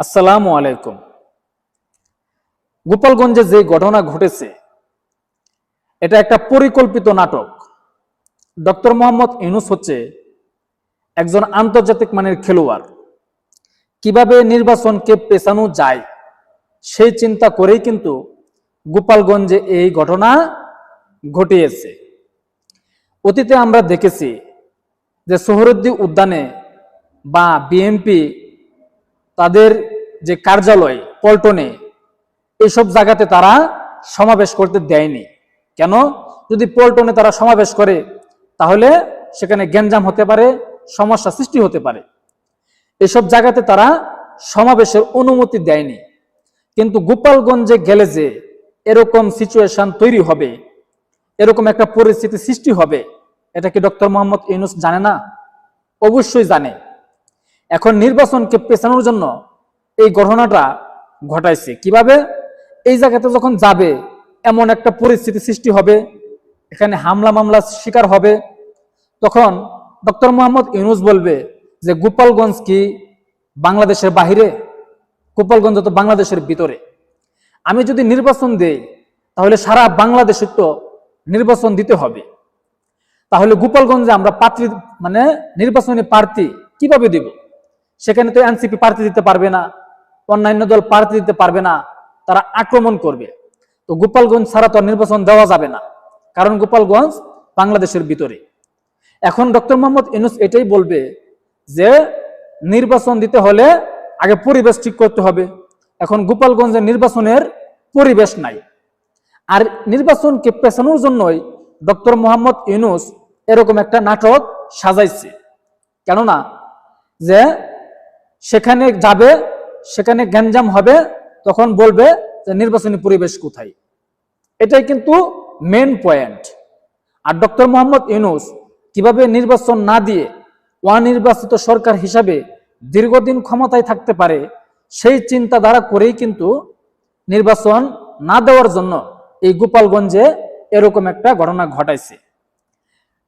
আসসালামু আলাইকুম। গোপালগঞ্জে যে ঘটনা ঘটেছে, এটা একটা পরিকল্পিত নাটক। ডক্টর মোহাম্মদ ইউনুস হচ্ছে একজন আন্তর্জাতিক মানের খেলোয়াড়। কীভাবে নির্বাচনকে পেছানো যায়, সেই চিন্তা করেই কিন্তু গোপালগঞ্জে এই ঘটনা ঘটিয়েছে। অতীতে আমরা দেখেছি যে সোহরুদ্দি উদ্যানে বা বিএমপি তাদের যে কার্যালয়, পল্টনে এইসব জায়গাতে তারা সমাবেশ করতে দেয়নি। কেন? যদি পল্টনে তারা সমাবেশ করে, তাহলে সেখানে গ্যাঞ্জাম হতে পারে, সমস্যা সৃষ্টি হতে পারে। এসব জায়গাতে তারা সমাবেশের অনুমতি দেয়নি। কিন্তু গোপালগঞ্জে গেলে যে এরকম সিচুয়েশন তৈরি হবে, এরকম একটা পরিস্থিতি সৃষ্টি হবে, এটা কি ডক্টর মোহাম্মদ ইউনুস জানে না? অবশ্যই জানে। এখন নির্বাচনকে পেছানোর জন্য এই ঘটনাটা ঘটাইছে। কীভাবে? এই জায়গাতে যখন যাবে, এমন একটা পরিস্থিতি সৃষ্টি হবে, এখানে হামলা মামলা শিকার হবে, তখন ডক্টর মোহাম্মদ ইউনুস বলবে যে, গোপালগঞ্জ কি বাংলাদেশের বাহিরে? গোপালগঞ্জ তো বাংলাদেশের ভিতরে। আমি যদি নির্বাচন দেই, তাহলে সারা বাংলাদেশের তো নির্বাচন দিতে হবে। তাহলে গোপালগঞ্জে আমরা প্রার্থী মানে নির্বাচনী প্রার্থী কীভাবে দিব? সেখানে তো এনসিপি প্রার্থী দিতে পারবে না, অন্যান্য দল প্রার্থী দিতে পারবে না, তারা আক্রমণ করবে। তো গোপালগঞ্জ ছাড়া তো নির্বাচন দেওয়া যাবে না, কারণ গোপালগঞ্জ বাংলাদেশের ভিতরে। এখন ডক্টর মোহাম্মদ ইনুস এটাই বলবে যে, নির্বাচন দিতে হলে আগে পরিবেশ ঠিক করতে হবে। এখন গোপালগঞ্জের নির্বাচনের পরিবেশ নাই। আর নির্বাচনকে পেছানোর জন্যই ডক্টর মোহাম্মদ ইউনুস এরকম একটা নাটক সাজাইছে। কেননা যে সেখানে যাবে, সেখানে গ্যাঞ্জাম হবে, তখন বলবে যে নির্বাচনী পরিবেশ কোথায়? এটাই কিন্তু মেন পয়েন্ট আর ডক্টর মোহাম্মদ ইউনুস কীভাবে নির্বাচন না দিয়ে অনির্বাচিত সরকার হিসাবে দীর্ঘদিন ক্ষমতায় থাকতে পারে, সেই চিন্তাধারা করেই কিন্তু নির্বাচন না দেওয়ার জন্য এই গোপালগঞ্জে এরকম একটা ঘটনা ঘটাইছে।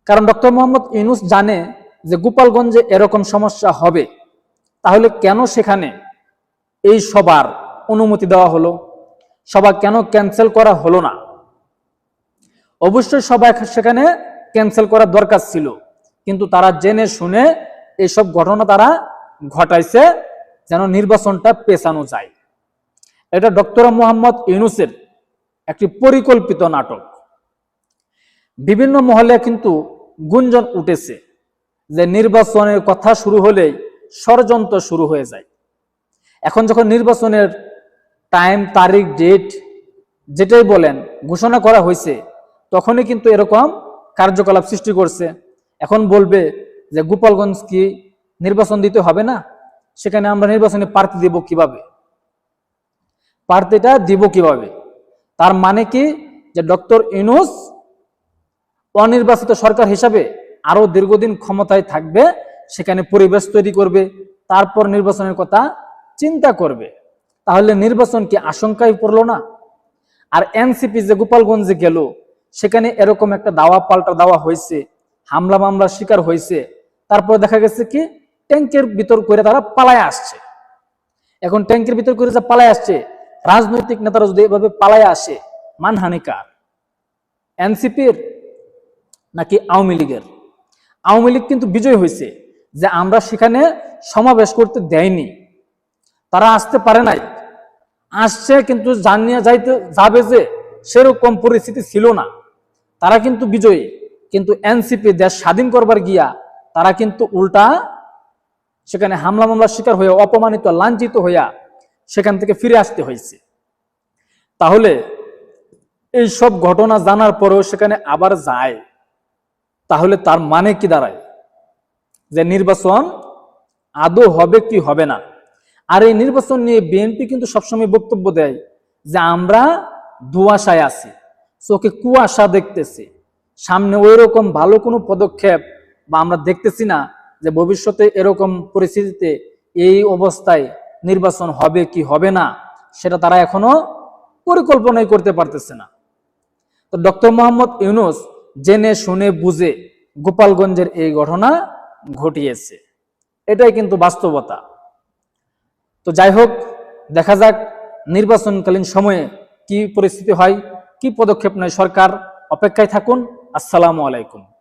কারণ ডক্টর মোহাম্মদ ইউনুস জানে যে গোপালগঞ্জে এরকম সমস্যা হবে। তাহলে কেন সেখানে এই সবার অনুমতি দেওয়া হলো? সভা কেন ক্যান্সেল করা হলো না? অবশ্যই সবাই সেখানে ক্যান্সেল করার দরকার ছিল, কিন্তু তারা জেনে শুনে এইসব ঘটনা তারা ঘটাইছে যেন নির্বাচনটা পেছানো যায়। এটা ডক্টর মোহাম্মদ ইউনুসের একটি পরিকল্পিত নাটক। বিভিন্ন মহলে কিন্তু গুঞ্জন উঠেছে যে নির্বাচনের কথা শুরু হলেই ষড়যন্ত্র শুরু হয়ে যায়। এখন যখন নির্বাচনের টাইম তারিখ ডেট যেটাই বলেন, ঘোষণা করা হয়েছে, তখনই কিন্তু এরকম কার্যকলাপ সৃষ্টি করছে। এখন বলবে যে গোপালগঞ্জ কি নির্বাচন দিতে হবে না? সেখানে আমরা নির্বাচনে প্রার্থী দিব কীভাবে? প্রার্থীটা দিব কীভাবে? তার মানে কি যে ডক্টর ইনুস অনির্বাচিত সরকার হিসাবে আরও দীর্ঘদিন ক্ষমতায় থাকবে সেখানে পরিবেশ তৈরি করবে, তারপর নির্বাচনের কথা চিন্তা করবে। তাহলে নির্বাচন কি আশঙ্কায় পড়ল না? আর এনসিপি যে গোপালগঞ্জে গেল, সেখানে এরকম একটা দাওয়া পাল্টা দেওয়া হয়েছে, হামলা মামলার শিকার হয়েছে, তারপর দেখা গেছে কি, ট্যাঙ্কের ভিতর করে তারা পালায় আসছে। এখন ট্যাঙ্কের ভিতর করে যা পালায় আসছে, রাজনৈতিক নেতারা যদি এভাবে পালায় আসে, মানহানিকার। এনসিপির নাকি আওয়ামী লীগের? আওয়ামী লীগ কিন্তু বিজয় হয়েছে। যে আমরা সেখানে সমাবেশ করতে দেয়নি। তারা আসতে পারে নাই। আসছে কিন্তু জানিয়ে যাইতে যাবে যে সেরকম পরিস্থিতি ছিল না। তারা কিন্তু বিজয়ী। কিন্তু এনসিপি দেশ স্বাধীন করবার গিয়া তারা কিন্তু উল্টা সেখানে হামলা মামলার শিকার হয়ে, অপমানিত, লাঞ্ছিত হইয়া সেখান থেকে ফিরে আসতে হয়েছে। তাহলে এই সব ঘটনা জানার পরেও সেখানে আবার যায়। তাহলে তার মানে কি দাঁড়ায়? যে নির্বাচন আদৌ হবে কি হবে না। আর এই নির্বাচন নিয়ে বিএনপি কিন্তু সবসময় বক্তব্য দেয় যে আমরা ধোয়াশায় আছি, চোখে কুয়াশা দেখতেছি, সামনে ওই রকম ভালো কোনো পদক্ষেপ বা আমরা দেখতেছি না যে ভবিষ্যতে এরকম পরিস্থিতিতে এই অবস্থায় নির্বাচন হবে কি হবে না, সেটা তারা এখনও পরিকল্পনাই করতে পারতেছে না। তো ডক্টর মোহাম্মদ ইউনুস জেনে শুনে বুঝে গোপালগঞ্জের এই ঘটনা ঘটিয়েছে। এটাই কিন্তু বাস্তবতা। তো যাই হোক, দেখা যাক নির্বাচনকালীন সময়ে কি পরিস্থিতি হয়, কি পদক্ষেপ নেয় সরকার। অপেক্ষায় থাকুন। আসসালামু আলাইকুম।